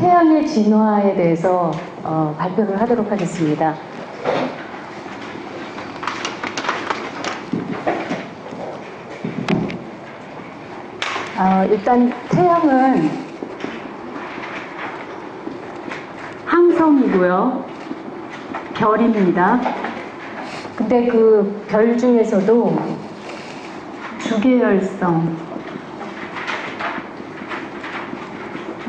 태양의 진화에 대해서 어, 발표를 하도록 하겠습니다. 어, 일단 태양은 항성이고요. 별입니다. 근데 그 별 중에서도 주계열성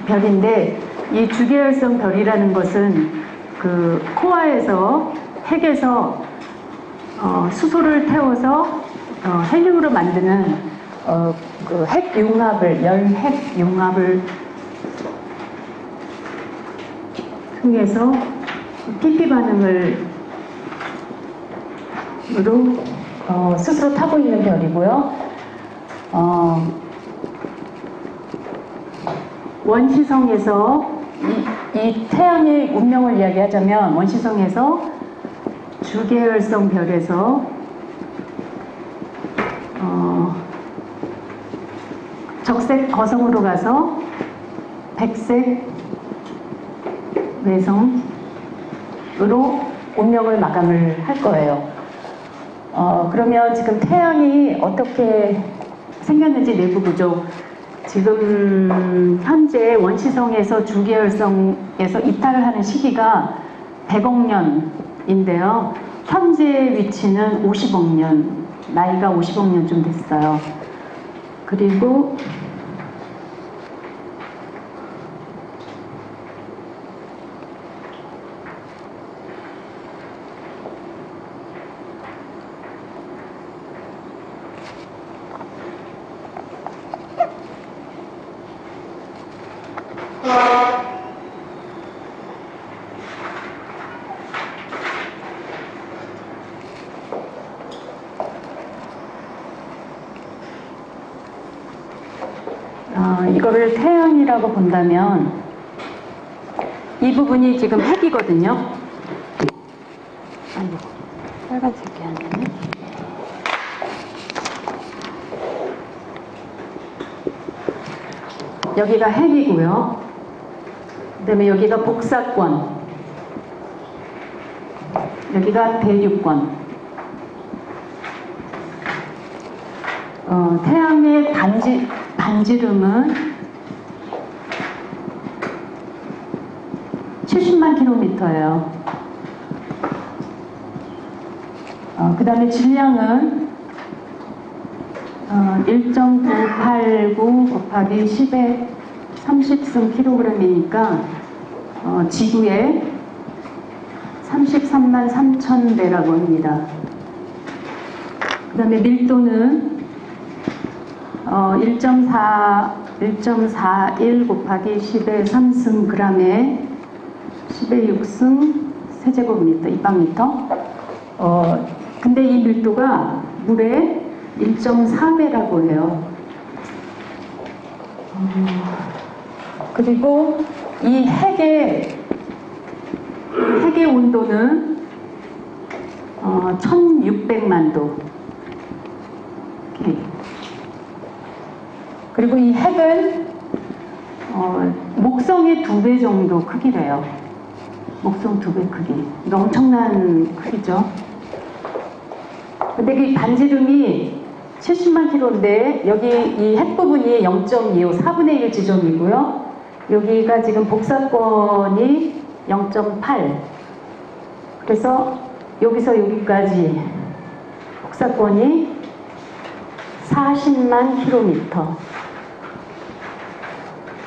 별인데 이 주계열성 별이라는 것은 그 코아에서 핵에서 어, 수소를 태워서 어, 헬륨으로 만드는 어, 그 핵융합을 열핵 융합을 통해서 PP 반응을 으로 어, 스스로 타고 있는 별이고요. 어, 원시성에서 이, 이 태양의 운명을 이야기하자면 원시성에서 주계열성 별에서 어, 적색 거성으로 가서 백색 외성으로 운명을 마감을 할 거예요. 어, 그러면 지금 태양이 어떻게 생겼는지 내부 구조 지금 현재 원시성에서 주계열성에서 이탈을 하는 시기가 100억 년인데요. 현재 위치는 50억 년, 나이가 50억 년좀 됐어요. 그리고 어, 이거를 태양이라고 본다면 이 부분이 지금 핵이거든요. 아이고, 빨간색이 아니네. 여기가 핵이고요. 그 다음에 여기가 복사권, 여기가 대륙권. 어, 태양의 반지, 반지름은 70만 킬로미터예요. 어, 그 다음에 질량은 어, 1.989 곱하기 10의 30승 킬로그램이니까 어, 지구의 33만 3천 배라고 합니다. 그 다음에 밀도는 어, 1.4, 1.41 곱하기 10의 3승 그램에 10의 6승 세제곱미터, 입방미터. 어, 근데 이 밀도가 물의 1.4배라고 해요. 어, 그리고 이 핵의, 핵의 온도는 어, 1600만 도. 그리고 이 핵은 어, 목성의 두 배 정도 크기래요. 목성 두배 크기. 이거 엄청난 크기죠. 근데 그 반지름이 70만 킬로인데 여기 이 핵 부분이 0.25, 4분의 1 지점이고요. 여기가 지금 복사권이 0.8. 그래서 여기서 여기까지 복사권이 40만 킬로미터.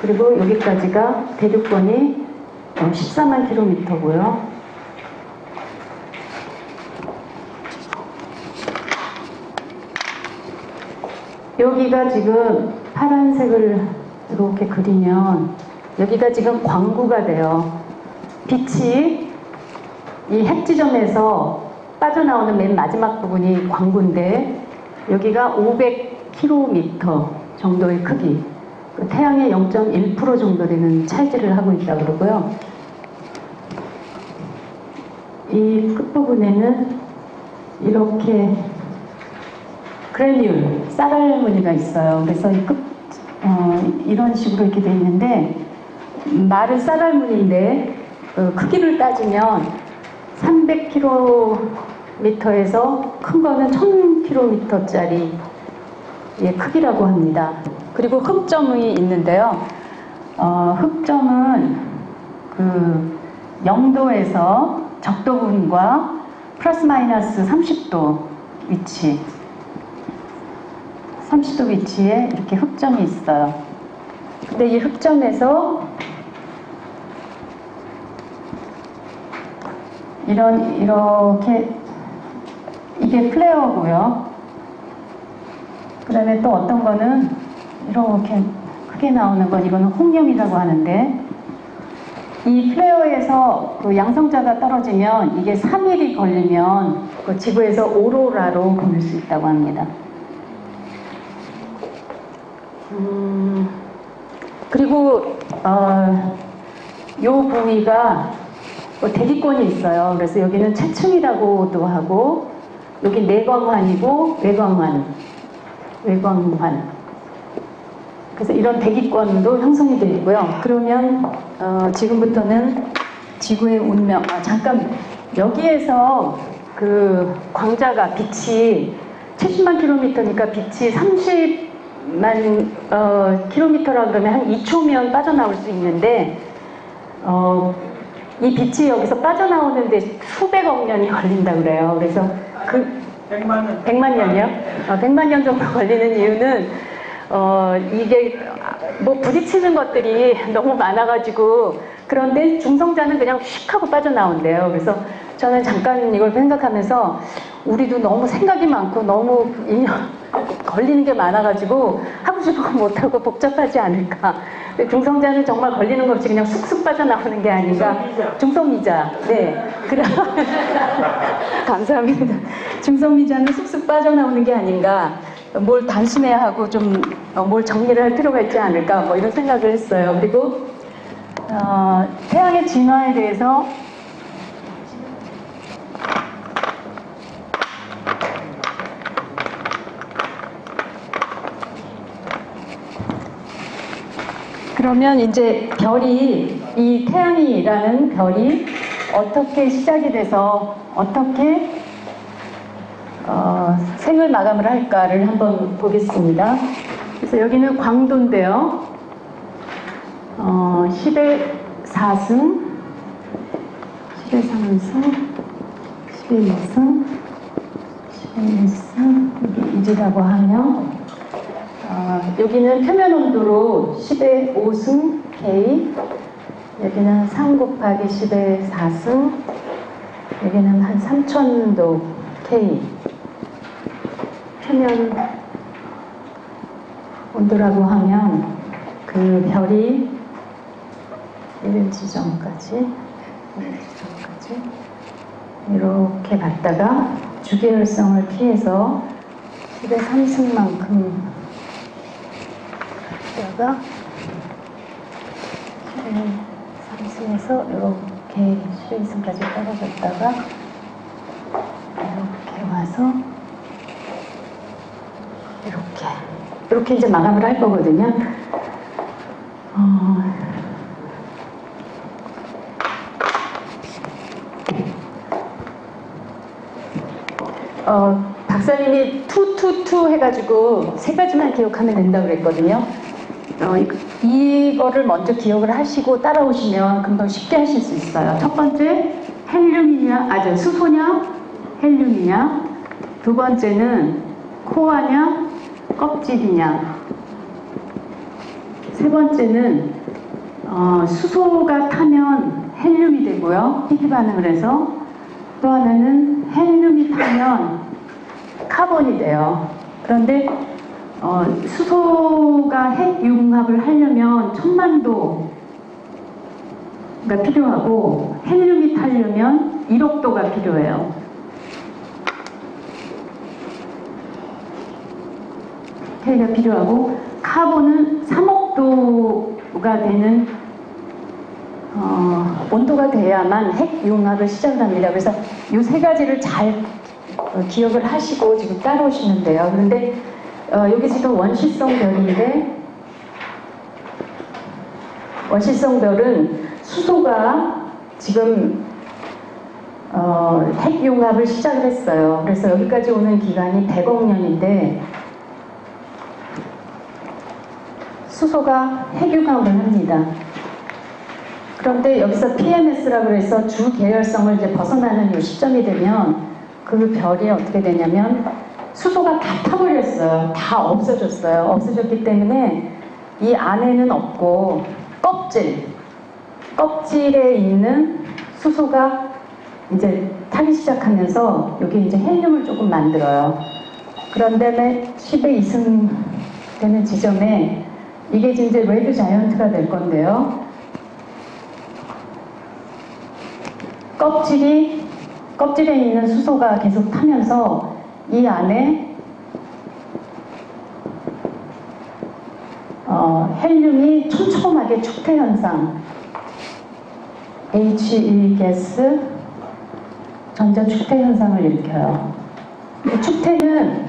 그리고 여기까지가 대륙권이 14만 킬로미터고요. 여기가 지금 파란색을 이렇게 그리면 여기가 지금 광구가 돼요. 빛이 이 핵지점에서 빠져나오는 맨 마지막 부분이 광구인데 여기가 500km 정도의 크기 그 태양의 0.1% 정도 되는 차지를 하고 있다 그러고요. 이 끝부분에는 이렇게 그래듈, 쌀알 무늬가 있어요. 그래서 이 끝, 어, 이런 식으로 이렇게 돼 있는데 마른 쌀알문인데 어, 크기를 따지면 300km에서 큰 거는 1000km짜리 예, 크기라고 합니다. 그리고 흑점이 있는데요. 어, 흑점은 그 0도에서 적도 부분과 플러스 마이너스 30도 위치 30도 위치에 이렇게 흑점이 있어요. 근데 이 흑점에서 이런 이렇게 이게 플레어고요. 그다음에 또 어떤 거는 이렇게 크게 나오는 건 이거는 홍염이라고 하는데 이 플레어에서 그 양성자가 떨어지면 이게 3일이 걸리면 그 지구에서 오로라로 보일 수 있다고 합니다. 음, 그리고 어, 요 부위가 뭐 대기권이 있어요. 그래서 여기는 체층이라고도 하고 여기 내광환이고 외광환, 외광환. 그래서 이런 대기권도 형성이 되고요. 그러면 어, 지금부터는 지구의 운명. 아, 잠깐 여기에서 그 광자가 빛이 70만 킬로미터니까 빛이 30만 어, 킬로미터라 그러면 한 2초면 빠져나올 수 있는데 어, 이 빛이 여기서 빠져나오는데 수백억 년이 걸린다 그래요. 그래서 그 100만 원. 100만 년이요? 어, 100만 년 정도 걸리는 이유는 어, 이게 뭐 부딪히는 것들이 너무 많아가지고 그런데 중성자는 그냥 휙 하고 빠져나온대요. 그래서 저는 잠깐 이걸 생각하면서 우리도 너무 생각이 많고 너무 이- 걸리는 게 많아가지고 하고 싶은 거 못하고 복잡하지 않을까. 근데 중성자는 정말 걸리는 거 없이 그냥 쑥쑥 빠져나오는 게 아닌가. 중성미자. 중성미자. 네. 그럼 감사합니다. 중성미자는 쑥쑥 빠져나오는 게 아닌가. 뭘 단순해야 하고 좀 뭘 정리를 할 필요가 있지 않을까. 뭐 이런 생각을 했어요. 그리고 어, 태양의 진화에 대해서 그러면 이제 별이 이 태양이라는 별이 어떻게 시작이 돼서 어떻게 어, 생을 마감을 할까를 한번 보겠습니다. 그래서 여기는 광도인데요. 어, 10의 4승, 10의 3승, 10의 2승, 10의 1승, 여기 이지라고 하면 어, 여기는 표면 온도로 10의 5승 K, 여기는 3 곱하기 10의 4승, 여기는 한 3000도 K. 표면 온도라고 하면 그 별이 1 지점까지, 1 지점까지 이렇게 갔다가 주계열성을 피해서 10의 3승만큼 갔다가 10의 3승에서 이렇게 10의 2승까지 떨어졌다가 이렇게 와서 이렇게 이렇게 이제 마감을 할 거거든요. 어, 어, 박사님이 투투투 해가지고 세 가지만 기억하면 된다고 그랬거든요. 어, 이- 이거를 먼저 기억을 하시고 따라오시면 금방 쉽게 하실 수 있어요. 첫 번째 헬륨이냐, 아, 저 수소냐, 헬륨이냐. 두 번째는 코어냐, 껍질이냐. 세 번째는 어, 수소가 타면 헬륨이 되고요. 희귀 반응을 해서 또 하나는 헬륨이 타면 카본이 돼요. 그런데 어, 수소가 핵융합을 하려면 천만도가 필요하고 헬륨이 타려면 1억도가 필요해요. K가 필요하고 카본은 3억도가 되는 어, 온도가 돼야만 핵융합을 시작합니다. 그래서 이 세 가지를 잘 어, 기억을 하시고 지금 따라오시면 돼요. 그런데 어, 여기 지금 원시성 별인데 원시성 별은 수소가 지금 어, 핵융합을 시작을 했어요. 그래서 여기까지 오는 기간이 100억 년인데 수소가 핵융합을 합니다. 그런데 여기서 PMS라고 해서 주 계열성을 이제 벗어나는 이 시점이 되면 그 별이 어떻게 되냐면 수소가 다 타버렸어요. 다 없어졌어요. 없어졌기 때문에 이 안에는 없고 껍질, 껍질에 있는 수소가 이제 타기 시작하면서 여기 이제 헬륨을 조금 만들어요. 그런 다음에 10의 2승 되는 지점에 이게 이제 레드 자이언트가 될 건데요. 껍질이 껍질에 있는 수소가 계속 타면서 이 안에 어, 헬륨이 촘촘하게 축태 현상 He 가스 전자 축태 현상을 일으켜요. 이 축태는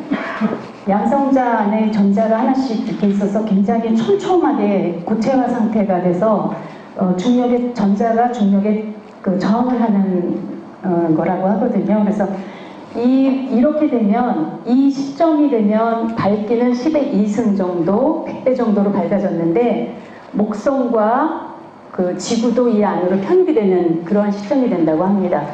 양성자 안에 전자가 하나씩 이렇게 있어서 굉장히 촘촘하게 고체화 상태가 돼서 어, 중력의 전자가 중력에 그 저항을 하는 어, 거라고 하거든요. 그래서 이, 이렇게 되면 이 시점이 되면 밝기는 10의 2승 정도, 100배 정도로 밝아졌는데 목성과 그 지구도 이 안으로 편입이 되는 그러한 시점이 된다고 합니다.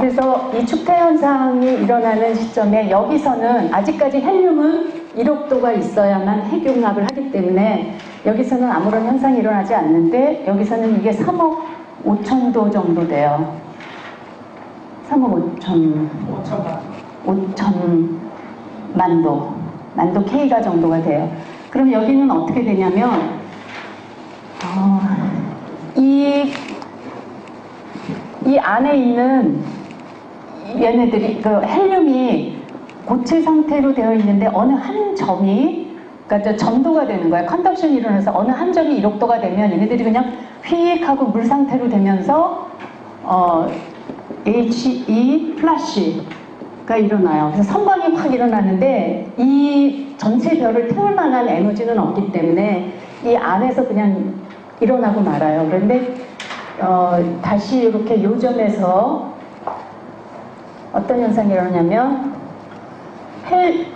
그래서 이 축태 현상이 일어나는 시점에 여기서는 아직까지 헬륨은 1억도가 있어야만 핵융합을 하기 때문에 여기서는 아무런 현상이 일어나지 않는데 여기서는 이게 3억 5천도 정도 돼요. 3억 5천 5천만 5천 만도, 만도 K가 정도가 돼요. 그럼 여기는 어떻게 되냐면, 어, 이, 이 안에 있는 얘네들이, 그 헬륨이 고체 상태로 되어 있는데 어느 한 점이, 그러니까 저 전도가 되는 거예요. 컨덕션이 일어나서 어느 한 점이 1억도가 되면 얘네들이 그냥 휙 하고 물 상태로 되면서, 어, HE 플라시가 일어나요. 그래서 선광이 확 일어나는데 이 전체 별을 태울 만한 에너지는 없기 때문에 이 안에서 그냥 일어나고 말아요. 그런데 어, 다시 이렇게 요점에서 어떤 현상이 일어나냐면 헬,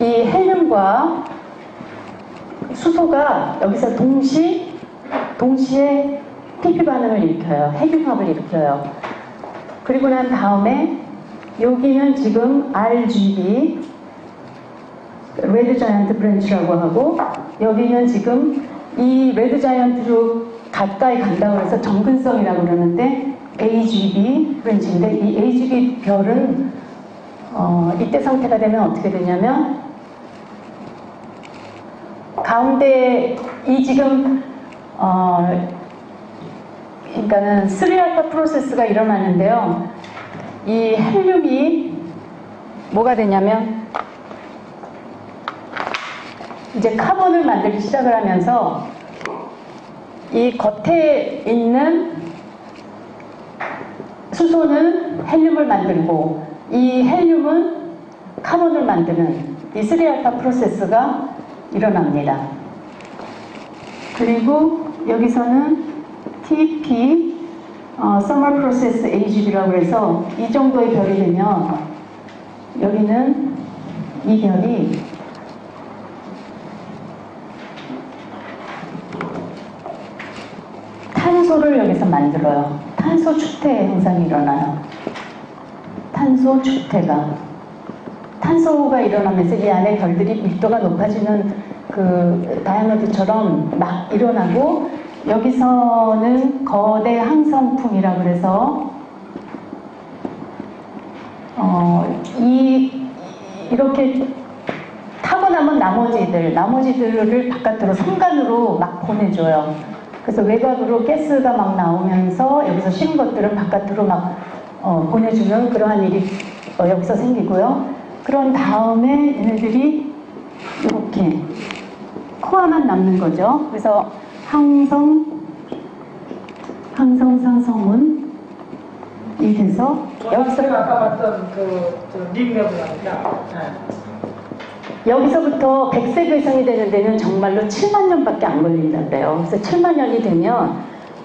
이 헬륨과 수소가 여기서 동시 동시에 PP 반응을 일으켜요. 핵융합을 일으켜요. 그리고 난 다음에 여기는 지금 RGB 레드 자이언트 브랜치라고 하고 여기는 지금 이 레드 자이언트로 가까이 간다고 해서 정근성이라고 그러는데 AGB 브랜치인데 이 AGB 별은 어, 이때 상태가 되면 어떻게 되냐면 가운데 이 지금 어, 그러니까는 3알파 프로세스가 일어나는데요. 이 헬륨이 뭐가 되냐면 이제 카본을 만들기 시작을 하면서 이 겉에 있는 수소는 헬륨을 만들고 이 헬륨은 카본을 만드는 이 3알파 프로세스가 일어납니다. 그리고 여기서는 TP 어, Summer Process AGB라고 해서 이 정도의 별이 되면 여기는 이 별이 탄소를 여기서 만들어요. 탄소 축태 현상이 일어나요. 탄소 축태가 탄소가 일어나면서 이 안에 별들이 밀도가 높아지는 그 다이아몬드처럼 막 일어나고 여기서는 거대 항성풍이라 그래서 어, 이 이렇게 타고 나면 나머지들 나머지들을 바깥으로 성간으로 막 보내줘요. 그래서 외곽으로 가스가 막 나오면서 여기서 쉰 것들은 바깥으로 막 어, 보내주는 그러한 일이 어, 여기서 생기고요. 그런 다음에 얘네들이 이렇게 코아만 남는 거죠. 그래서 항성, 항성상성운이 돼서 여기서 여기서 아까 봤던 그저 닉네임이랍니다. 네. 여기서부터 백색 외성이 되는 데는 정말로 7만 년밖에 안 걸린다고요. 그래서 7만 년이 되면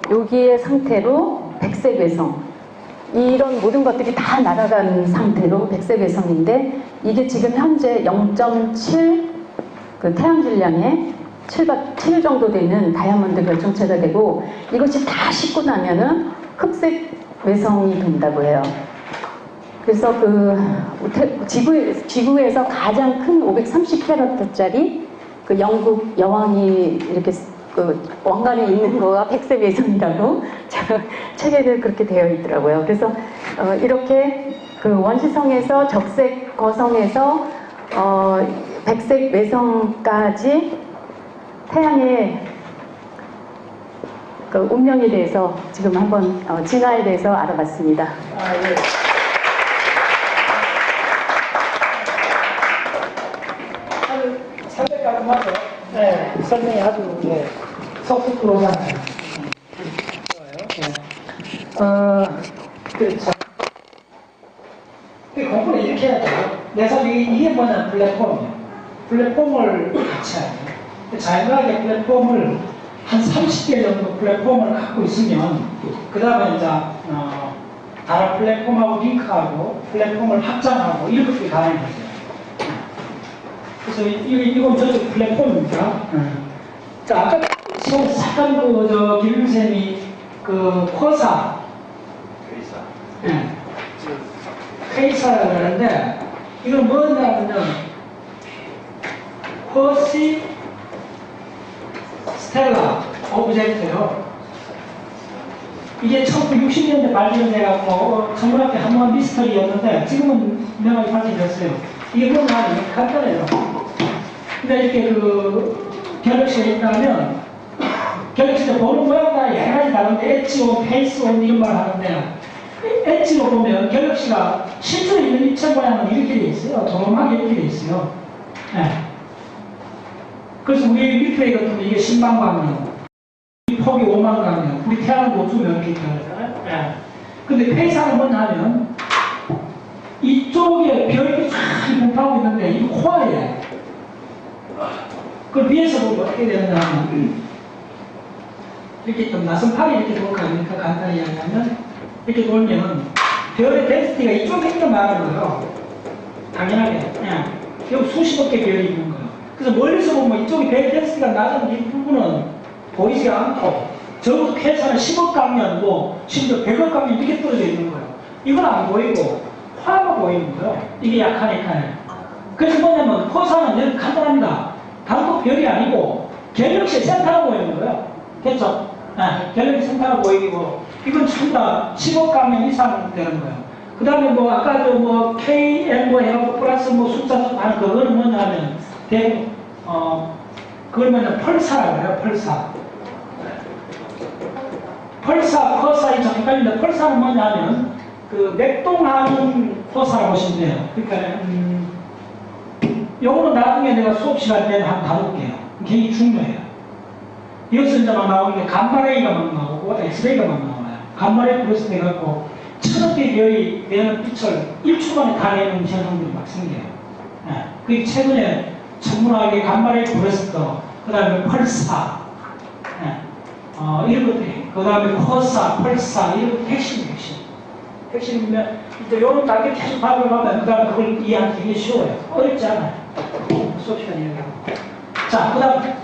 여기의 상태로 백색 외성 이런 모든 것들이 다 날아간 상태로 백색 외성인데 이게 지금 현재 0.7 그 태양 질량의 7, 7 정도 되는 다이아몬드 결정체가 되고 이것이 다 씻고 나면은 흑색 외성이 된다고 해요. 그래서 그 태- 지구, 지구에서 가장 큰 530캐럿짜리 그 영국 여왕이 이렇게 그 왕관에 있는 거가 백색 외성이라고 제가 책에는 그렇게 되어 있더라고요. 그래서 어, 이렇게 그 원시성에서 적색 거성에서 어, 백색 외성까지 태양의 그 운명에 대해서 지금 한번 어, 진화에 대해서 알아봤습니다. 아, 예. 한 300가지 맞죠? 네, 설명이 아주 들어오잖아요. 음, 좋아요. 예. 어, 그렇죠. 그 공부를 이렇게 해야 돼요. 내가 이게, 이게 뭐냐, 플랫폼이에요. 플랫폼을 같이 해야 돼요. 자연하게 플랫폼을 한 30개 정도 플랫폼을 갖고 있으면, 그 다음에 이제, 어, 다른 플랫폼하고 링크하고 플랫폼을 확장하고 이런 것들이 가능해져요. 그래서 이, 이- 이건 저쪽 플랫폼입니다. 자, 아까 처음 잠깐 그, 저, 김윤쌤이 그, 코사. 예. 페이사라고 하는데, 이건 뭐냐면요. 코시 스텔라 오브젝트요. 이게 1960년대 발견돼갖고 어, 천문학계 한번 미스터리였는데 지금은 명확히 밝혀졌어요. 이게 뭐냐 이게 간단해요. 근데 이렇게 그 갤럭시가 있다면 갤럭시도 보는 모양과 여러 가지 다른데 엣지온, 페이스온 이런 말 하는데 엣지로 보면 갤럭시가 실제로 있는 입체 모양은 이렇게 돼 있어요. 도톰하게 이렇게 돼 있어요. 네. 그래서 우리 밀크웨이 같은 거 이게 10만 광년 이 폭이 5만 강이요. 우리 태양을 못 주면 이렇게 되잖아요. 예. 근데 폐사는 뭐냐면 이쪽에 별이 쫙 분포하고 있는데 이 코어에 그 위에서 보면 어떻게 되느냐면 이렇게 좀 나선 팔이 이렇게 돌아가니까 간단히 이야기하면 이렇게 돌면 별의 덴시티가 이쪽에 굉장히 많은 거예요. 당연하게. 예. 여기 수십억 개 별이 있는 거예요. 그래서 멀리서 보면 이쪽에 별 덴시티가 낮은 이 부분은 보이지 않고 적어도 쾌사는 10억 강년, 뭐 심지어 100억 강년 이렇게 떨어져 있는 거예요. 이건 안 보이고 화가 보이는 거예요. 이게 약하니까요. 그래서 뭐냐면 코사는 여기 간단합니다. 단독 별이 아니고 갤럭시 센터가 보이는 거예요. 됐죠? 네, 갤럭시 센터가 보이고 이건 전부 다 10억 강년 이상 되는 거예요. 그 다음에 뭐 아까 저뭐 KM 뭐 해갖고 플러스 뭐 숫자 하는 그거는 뭐냐면 대부 어 뭐냐 펄사라고 해요 펄사 펄사, 커사이 좀 헷갈린다. 펄사는 뭐냐면 그 맥동하는 포사라고 보시면 돼요. 그러니까 음, 요거는 나중에 내가 수업 시간 때 한번 다룰게요. 굉장히 중요해요. 막 나오는 게 감마레이가 막 나오고 엑스레이가 막 나와요. 감마레이 플러스 돼갖고 천억 개 별이 내는 빛을 1초 만에 다 내는 현상들이 막 생겨요. 예. 그게 최근에 천문학의 감마레이 브레스터, 그 다음에 펄사, 예. 어, 이런 것들이, 그 다음에 코사, 펄사, 이런 핵심, 핵심. 핵심이면, 이제 이런 단계 계속 발견하면, 그 다음에 그걸 이해하기 되게 쉬워요. 어렵지 않아요. 수업 시간 이야기하고. 자, 그 다음,